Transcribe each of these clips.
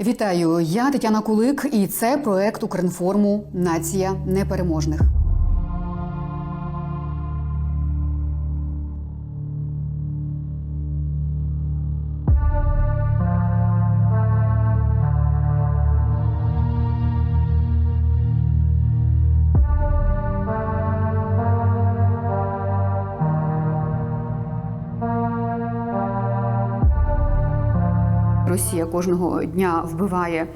Вітаю, я Тетяна Кулик, і це проект Укрінформу Нація непереможних. Росія кожного дня вбиває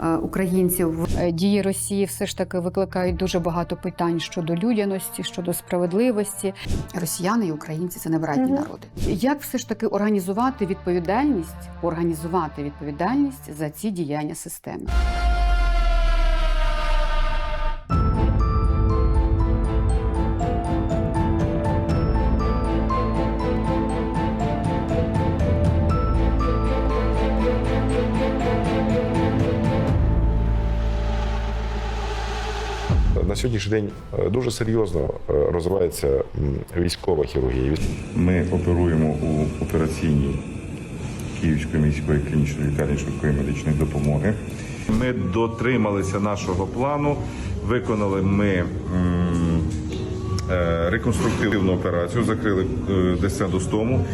е, українців. Е, Дії Росії все ж таки викликають дуже багато питань щодо людяності, щодо справедливості. Росіяни і українці це небратні Мгм. народи. Як все ж таки організувати відповідальність, організувати відповідальність за ці діяння системи? Сьогоднішній день е, дуже серйозно е, розвивається військова хірургія. Ми оперуємо у операційній Київської міської клінічної лікарні швидкої медичної допомоги. Ми дотрималися нашого плану. Виконали ми е, реконструктивну операцію, закрили е, десятостому.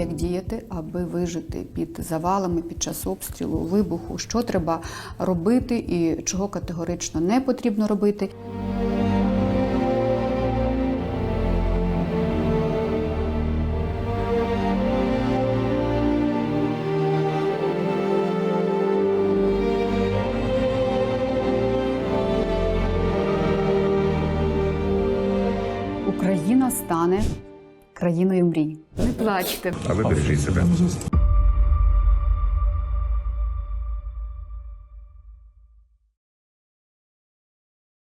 Як діяти, аби вижити під завалами під час обстрілу, вибуху? Що треба робити і чого категорично не потрібно робити? Україна стане країною мрій. Не плачте. А ви бережіть себе.